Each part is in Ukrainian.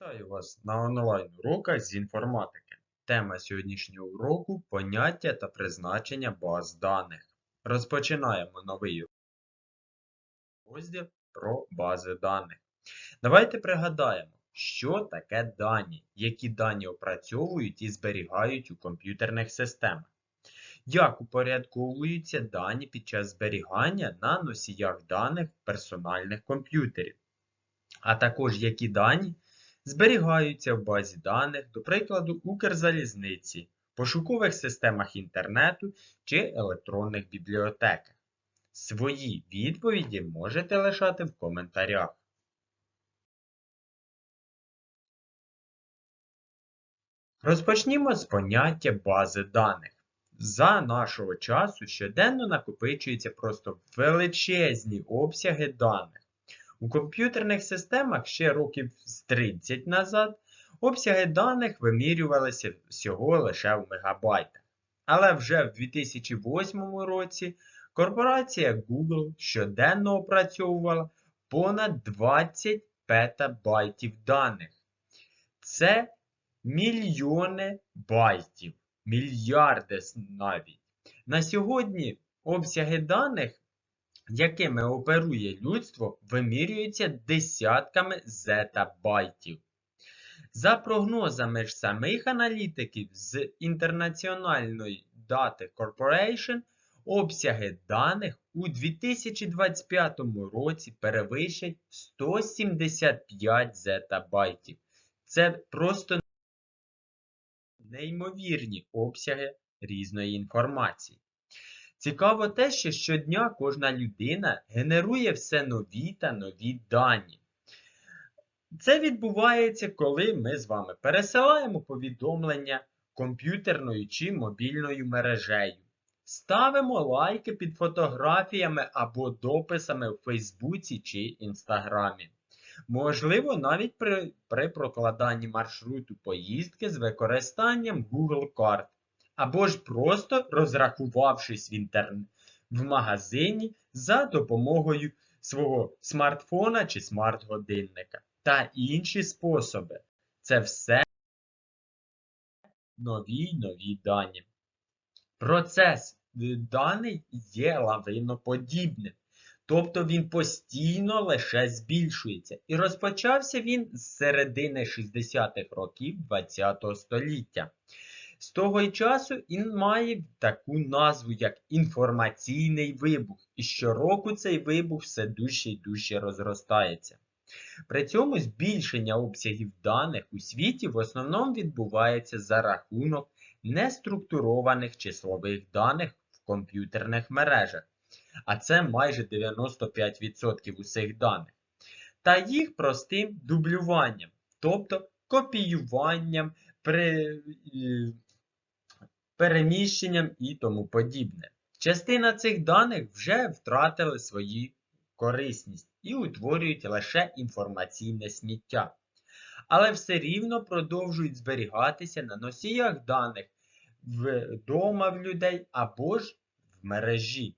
Вітаю вас на онлайн-уроках з інформатики. Тема сьогоднішнього уроку поняття та призначення баз даних. Розпочинаємо новий розділ про бази даних. Давайте пригадаємо, що таке дані, які дані опрацьовують і зберігають у комп'ютерних системах. Як упорядковуються дані під час зберігання на носіях даних персональних комп'ютерів, а також які дані зберігаються в базі даних, до прикладу, Укрзалізниці, пошукових системах інтернету чи електронних бібліотеках. Свої відповіді можете лишати в коментарях. Розпочнімо з поняття бази даних. За нашого часу щоденно накопичуються просто величезні обсяги даних. У комп'ютерних системах ще років з 30 назад обсяги даних вимірювалися всього лише в мегабайтах. Але вже в 2008 році корпорація Google щоденно опрацьовувала понад 20 петабайтів даних. Це мільйони байтів, мільярди навіть. На сьогодні обсяги даних якими оперує людство, вимірюються десятками зетабайтів. За прогнозами ж самих аналітиків з International Data Corporation, обсяги даних у 2025 році перевищать 175 зетабайтів. Це просто неймовірні обсяги різної інформації. Цікаво те, що щодня кожна людина генерує все нові та нові дані. Це відбувається, коли ми з вами пересилаємо повідомлення комп'ютерною чи мобільною мережею. Ставимо лайки під фотографіями або дописами в Фейсбуці чи Інстаграмі. Можливо, навіть при, при прокладанні маршруту поїздки з використанням Google карт або ж просто розрахувавшись в інтернет в магазині за допомогою свого смартфона чи смарт-годинника та інші способи. Це все нові нові дані. Процес даний є лавиноподібним. Тобто він постійно лише збільшується. І розпочався він з середини 60-х років ХХ століття. З того й часу він має таку назву, як інформаційний вибух, і щороку цей вибух все дужче і дужче розростається. При цьому збільшення обсягів даних у світі в основному відбувається за рахунок неструктурованих числових даних в комп'ютерних мережах, а це майже 95% усіх даних, та їх простим дублюванням, тобто копіюванням при переміщенням і тому подібне. Частина цих даних вже втратили свою корисність і утворюють лише інформаційне сміття. Але все рівно продовжують зберігатися на носіях даних вдома в людей або ж в мережі.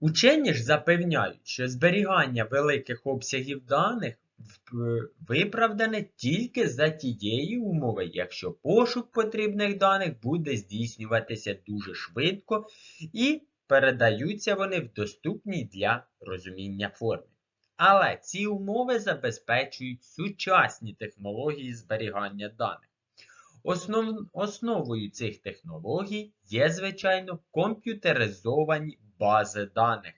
Учені ж запевняють, що зберігання великих обсягів даних виправдане тільки за тієї умови, якщо пошук потрібних даних буде здійснюватися дуже швидко і передаються вони в доступній для розуміння формі. Але ці умови забезпечують сучасні технології зберігання даних. Основ... Основою цих технологій є, звичайно, комп'ютеризовані бази даних.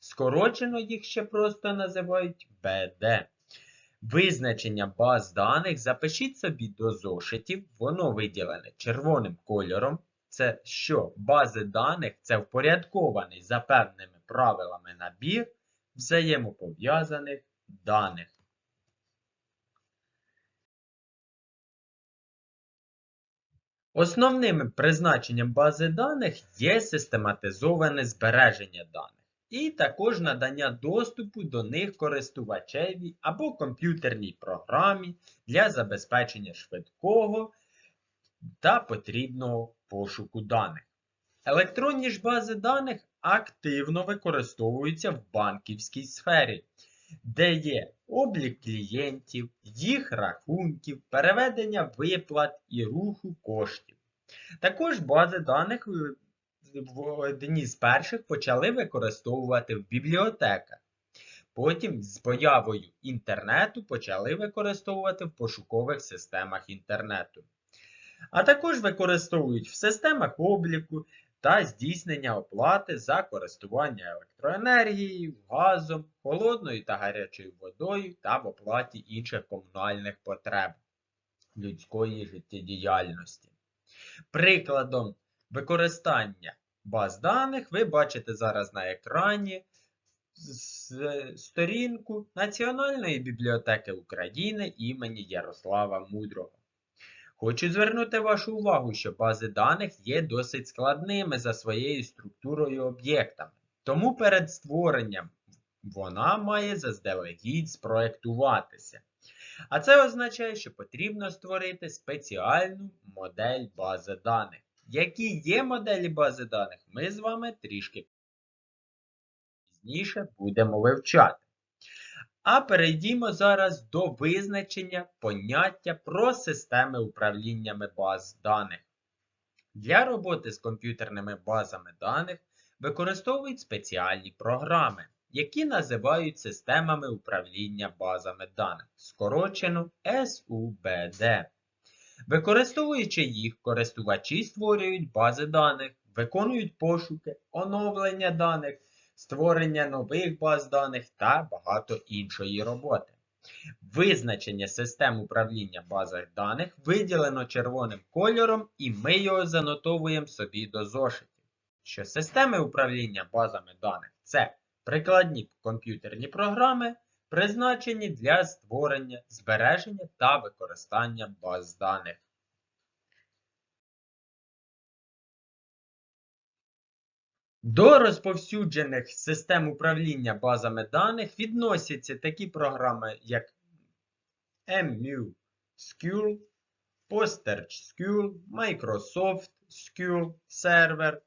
Скорочено їх ще просто називають БД. Визначення баз даних запишіть собі до зошитів, воно виділене червоним кольором. Це що бази даних це впорядкований за певними правилами набір взаємопов'язаних даних. Основним призначенням бази даних є систематизоване збереження даних і також надання доступу до них користувачеві або комп'ютерній програмі для забезпечення швидкого та потрібного пошуку даних. Електронні ж бази даних активно використовуються в банківській сфері, де є облік клієнтів, їх рахунків, переведення виплат і руху коштів. Також бази даних в одні з перших почали використовувати в бібліотеках. Потім з появою інтернету почали використовувати в пошукових системах інтернету. А також використовують в системах обліку та здійснення оплати за користування електроенергією, газом, холодною та гарячою водою та в оплаті інших комунальних потреб людської життєдіяльності. Прикладом використання баз даних ви бачите зараз на екрані сторінку Національної бібліотеки України імені Ярослава Мудрого. Хочу звернути вашу увагу, що бази даних є досить складними за своєю структурою об'єктами. Тому перед створенням вона має заздалегідь спроектуватися. А це означає, що потрібно створити спеціальну модель бази даних. Які є моделі бази даних, ми з вами трішки пізніше будемо вивчати. А перейдімо зараз до визначення поняття про системи управліннями баз даних. Для роботи з комп'ютерними базами даних використовують спеціальні програми, які називають системами управління базами даних, скорочено SUBD. Використовуючи їх, користувачі створюють бази даних, виконують пошуки, оновлення даних, створення нових баз даних та багато іншої роботи. Визначення систем управління базами даних виділено червоним кольором, і ми його занотовуємо собі до зошитів. Що системи управління базами даних це прикладні комп'ютерні програми, призначені для створення, збереження та використання баз даних. До розповсюджених систем управління базами даних відносяться такі програми, як MU-SQL, PostgreSQL, Microsoft SQL Server,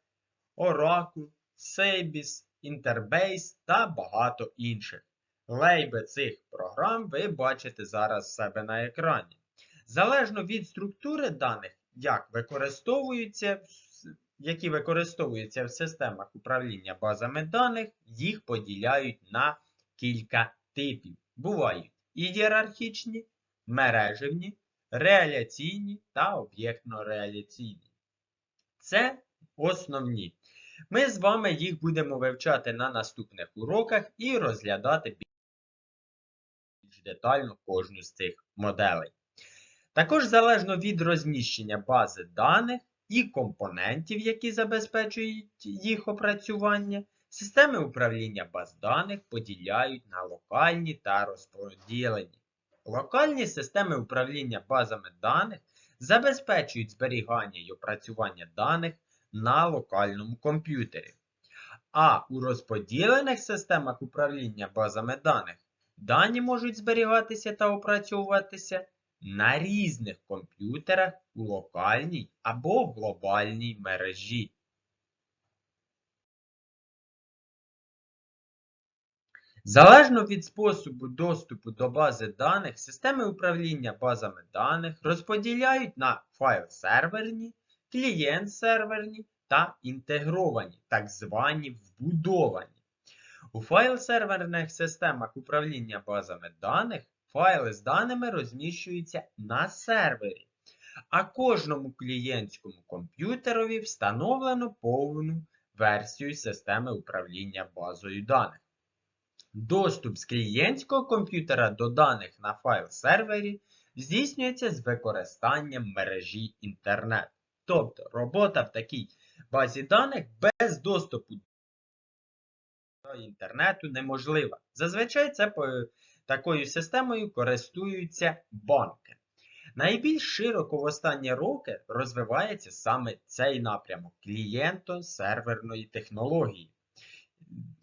Oracle, Sybase, Interbase та багато інших. Лейби цих програм ви бачите зараз себе на екрані. Залежно від структури даних, як використовуються, які використовуються в системах управління базами даних, їх поділяють на кілька типів. Бувають ієрархічні, мережевні, реляційні та об'єктно-реляційні. Це основні. Ми з вами їх будемо вивчати на наступних уроках і розглядати детально кожну з цих моделей. Також залежно від розміщення бази даних і компонентів, які забезпечують їх опрацювання, системи управління баз даних поділяють на локальні та розподілені. Локальні системи управління базами даних забезпечують зберігання і опрацювання даних на локальному комп'ютері. А у розподілених системах управління базами даних дані можуть зберігатися та опрацьовуватися на різних комп'ютерах у локальній або глобальній мережі. Залежно від способу доступу до бази даних, системи управління базами даних розподіляють на файл-серверні, клієнт-серверні та інтегровані, так звані вбудовані. У файл-серверних системах управління базами даних файли з даними розміщуються на сервері, а кожному клієнтському комп'ютерові встановлено повну версію системи управління базою даних. Доступ з клієнтського комп'ютера до даних на файл-сервері здійснюється з використанням мережі інтернет. Тобто робота в такій базі даних без доступу до інтернету неможлива. Зазвичай це такою системою користуються банки. Найбільш широко в останні роки розвивається саме цей напрямок клієнто-серверної технології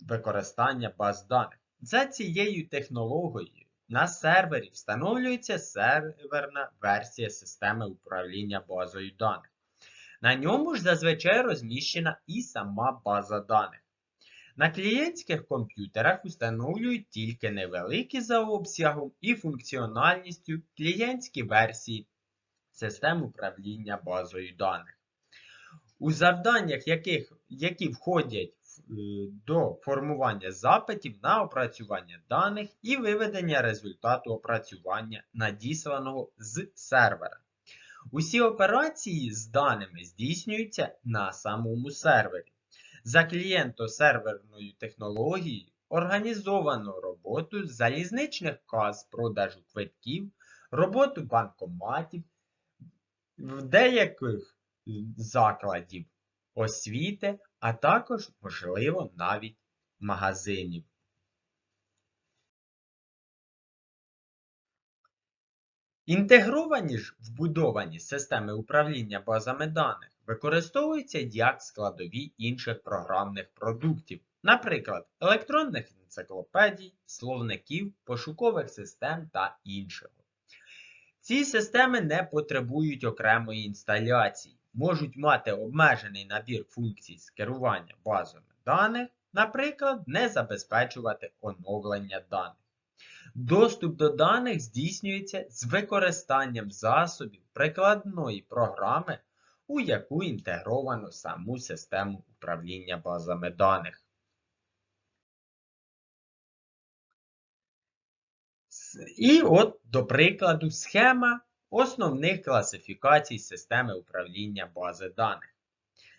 використання баз даних. За цією технологією на сервері встановлюється серверна версія системи управління базою даних. На ньому ж зазвичай розміщена і сама база даних. На клієнтських комп'ютерах встановлюють тільки невеликі за обсягом і функціональністю клієнтські версії систем управління базою даних. У завданнях, яких, які входять е, до формування запитів на опрацювання даних і виведення результату опрацювання надісланого з сервера. Усі операції з даними здійснюються на самому сервері. За клієнто-серверною технологією організовано роботу залізничних кас, продажу квитків, роботу банкоматів, в деяких закладів освіти, а також, можливо, навіть магазинів. Інтегровані ж вбудовані системи управління базами даних використовуються як складові інших програмних продуктів, наприклад, електронних енциклопедій, словників, пошукових систем та іншого. Ці системи не потребують окремої інсталяції, можуть мати обмежений набір функцій з керування базами даних, наприклад, не забезпечувати оновлення даних. Доступ до даних здійснюється з використанням засобів прикладної програми, у яку інтегровано саму систему управління базами даних. І от, до прикладу, схема основних класифікацій системи управління бази даних.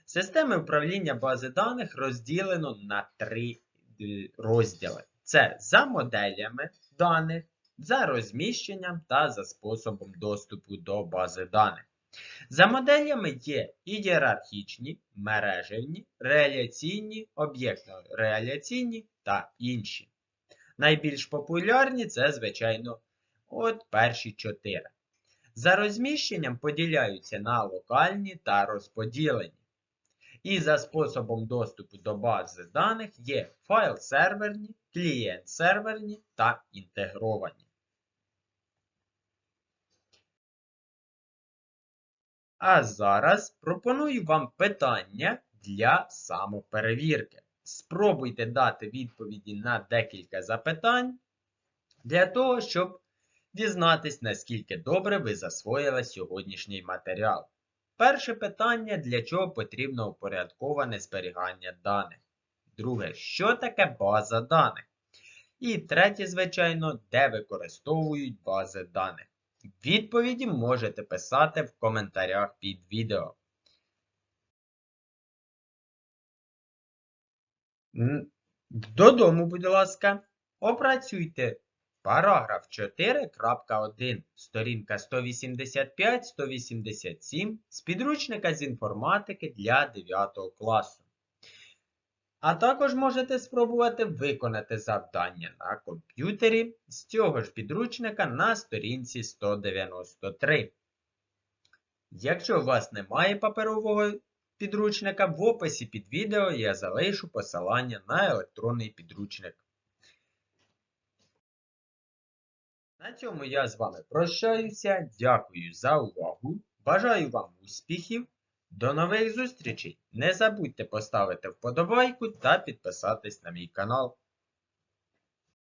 Системи управління бази даних розділено на три е, розділи. Це за моделями даних, за розміщенням та за способом доступу до бази даних. За моделями є ієрархічні, мережевні, реляційні, об'єктно-реляційні та інші. Найбільш популярні це, звичайно, от перші чотири. За розміщенням поділяються на локальні та розподілені. І за способом доступу до бази даних є файл-серверні, клієнт-серверні та інтегровані. А зараз пропоную вам питання для самоперевірки. Спробуйте дати відповіді на декілька запитань для того, щоб дізнатись, наскільки добре ви засвоїли сьогоднішній матеріал. Перше питання, для чого потрібно упорядковане зберігання даних. Друге, що таке база даних? І третє, звичайно, де використовують бази даних. Відповіді можете писати в коментарях під відео. Додому, будь ласка, опрацюйте параграф 4.1, сторінка 185-187 з підручника з інформатики для 9 класу. А також можете спробувати виконати завдання на комп'ютері з цього ж підручника на сторінці 193. Якщо у вас немає паперового підручника, в описі під відео я залишу посилання на електронний підручник. На цьому я з вами прощаюся. Дякую за увагу. Бажаю вам успіхів. До нових зустрічей! Не забудьте поставити вподобайку та підписатись на мій канал.